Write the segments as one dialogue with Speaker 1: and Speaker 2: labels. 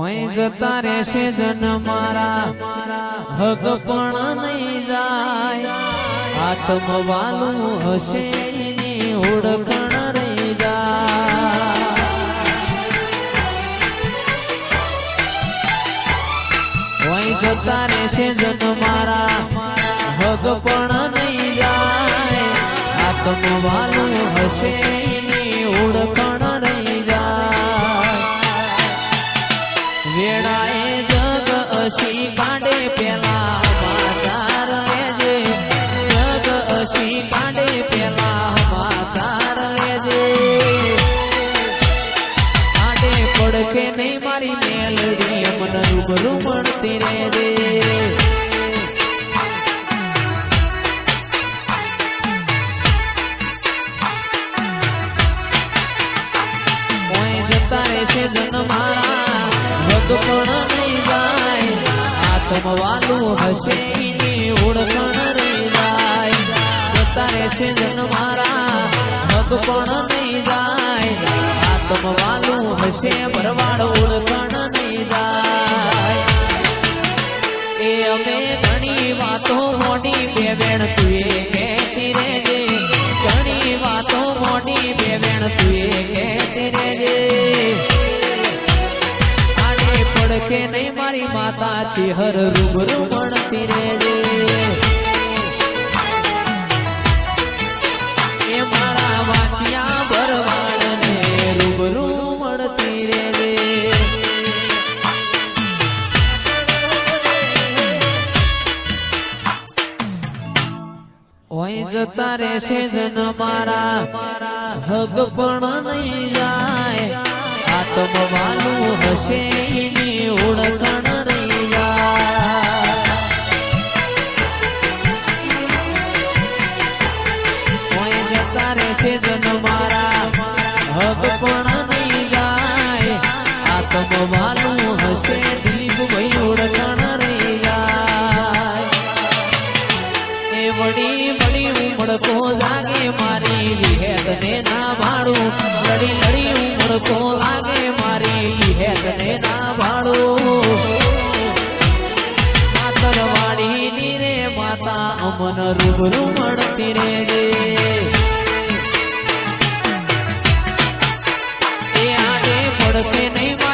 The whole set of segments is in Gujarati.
Speaker 1: ઓય જતા રહેશે જન મારા હક પણ નહીં જાય. આત્મવાલું હશે એની ઓળખણ રહી જાય. ઓય જતા રહેશે જન મારા હક પણ નહીં જાય. આત્મવાલું હશે એની ઓળખણ વેળાએ જગ અસી કાંડે પેલા સમાચાર લેજે. જગ અસી કાંડે પેલા નહીં મારી મેલડી મન રૂબરૂ મળતી જતા રહેશે જન મારા નહીં જાય. આત્મવાલું હશે, એની ઓળખણ નહીં જાય. જતા રહેશે જન મારા ભગ પણ નહીં જાય. આત્મવાનું હશે ભરવાડ ઓળખણ મારી માતા હર રૂબરૂ મળતી રે. એ મારા વાંચિયા ભરવાડને રૂબરૂ મળતી રે. ઓય જતા રહેશે જન મારા, હગ પણ નહીં જાય. આત્મવાલું હશે એની આત્મવાલું હશે દિલીપભાઈ ઓળખણ રહી જાય એ વડી વડી ઉમળકો લાગે મારી વિહેદ ને ભાડું લડી લડી ઉમળકો લાગે મારી વિહેદ ને ભાડું માતરવાડી ની રે માતા અમન રૂબરૂ મળતી રેજે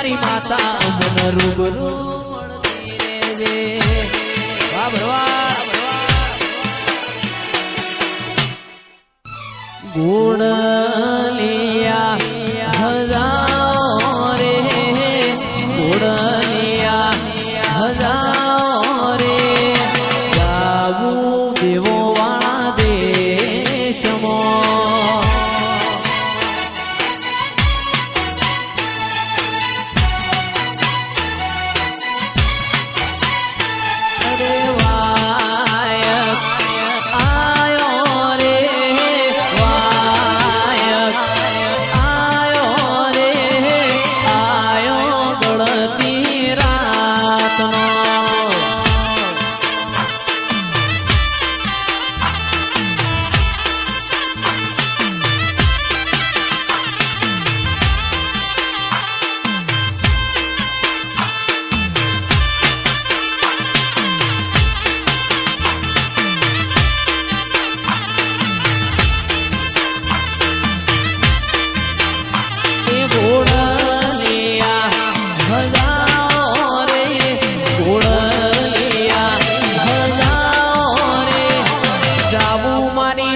Speaker 1: મારી માતા અમન રૂબરૂ મળતી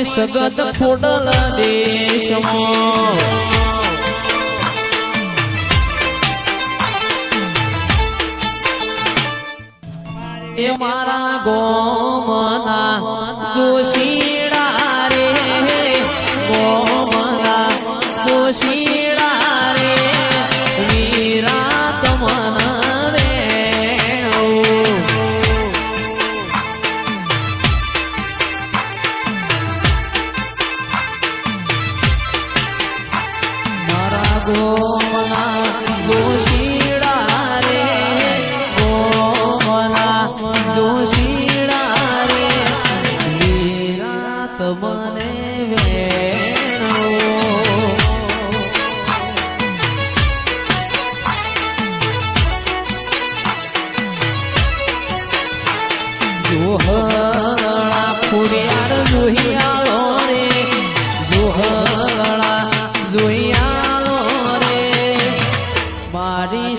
Speaker 1: મારી સગત ખોડલ દેશમાં એ મારા ગોમના જોશીડા ગોમના દોષીડા રે ગોમના દોષીડા રે તમારા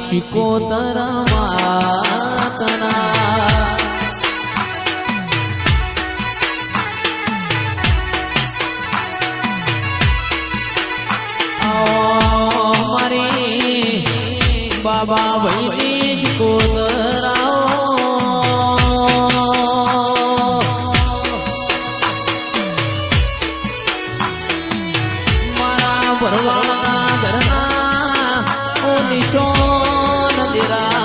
Speaker 1: શિકોતર માતના મારી બાબા ભાઈ શિકોતરાઓ. મારા ભરવાના ઘરના ઓ નિશોન દેરા